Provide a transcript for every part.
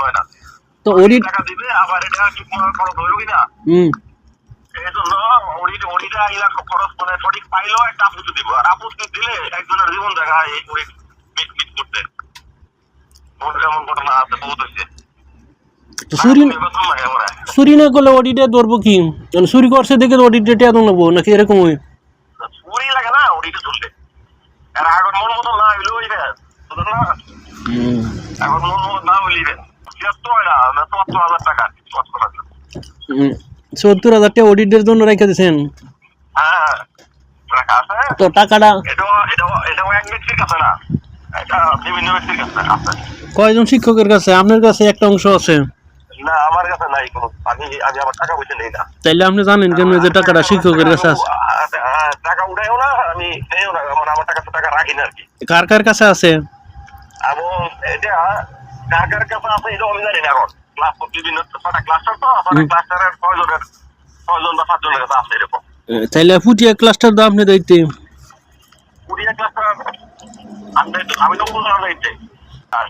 হয় না না তো অডিট টাকা ঠিক খরচ হইল কিনা অডিট অডিটা ইলা খরচ না কি চুরি করছে দেখে অডিটে নেব, নাকি এরকম হয়? চুরি লাগে না অডিটে ধরলে। আর আগর মন মতো না? এখন মতো না হইলে ছিয়াত্তর চুয়াত্তর হাজার টাকা চুয়াত্তর হাজার সত্তর হাজার টাকা অডিটের জন্য রেখে দিয়েছেন হ্যাঁ তো টাকাটা কয়জন শিক্ষকের কাছে? আপনার কাছে একটা অংশ আছে। না আমার কাছে নাই কোনো আমি আমি আমার টাকা পয়সা নেই না তাইলে আপনি জানেন কেন যে টাকাটা শিক্ষকের কাছে আছে? টাকা উঠাইও না আমি নেইও না। আমার আমার টাকা টাকা রাখি না আর কি। কার কার কাছে আছে? এবং এটা কার কার কাছে আছে এটা আমি জানি না এখন। ক্লাস বিভিন্ন ছটা ক্লাস্টার তো ছটা ক্লাস্টারের ছয়জনের ছয়জন বা সাতজনের কাছে আছে এরকম। এ, ফুটিয়া ক্লাস্টার দাম আপনি ক্লাস্টার তো- আমি আর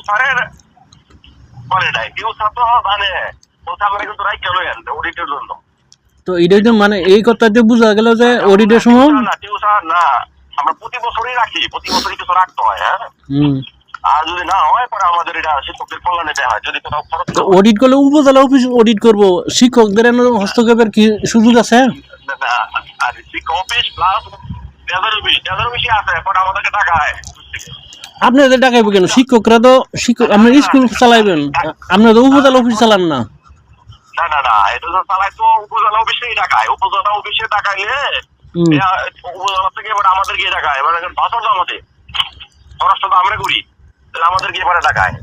স্যারের নাই। স্যার তো মানে কিন্তু রাই কেন অডিটের জন্য। তো এটাই মানে এই কথাতে বোঝা গেল যে অডিটের সময় না টিউ স্যার না। আমরা প্রতি বছরই রাখি প্রতি বছরই কিছু রাখতে হয় হ্যাঁ? আর যদি না হয় পরে আমাদের এটা শিক্ষকদের কল্যাণে দেওয়া হয় যদি কোথাও খরচ অডিট করলে উপজেলা অফিস অডিট করব। শিক্ষকদের হস্তক্ষেপের কি সুযোগ আছে? না, আর শিক্ষক অফিস প্লাস অফিস অফিসই আছে পরে আমাদেরকে টাকায় আপনাদের টাকাইব কেন? শিক্ষকরা তো শিক্ষক আপনার স্কুল চালাইবেন। আপনারা তো উপজেলা অফিস চালান না। না না না এটা তো চালাই তো উপজেলা অফিসেই টাকায় উপজেলা অফিসে উপজেলা এবার আমাদের গিয়ে দেখায় মানে ভাষণ তো আমাদের তো আমরা করি, তাহলে আমাদের গিয়ে পরে টাকায়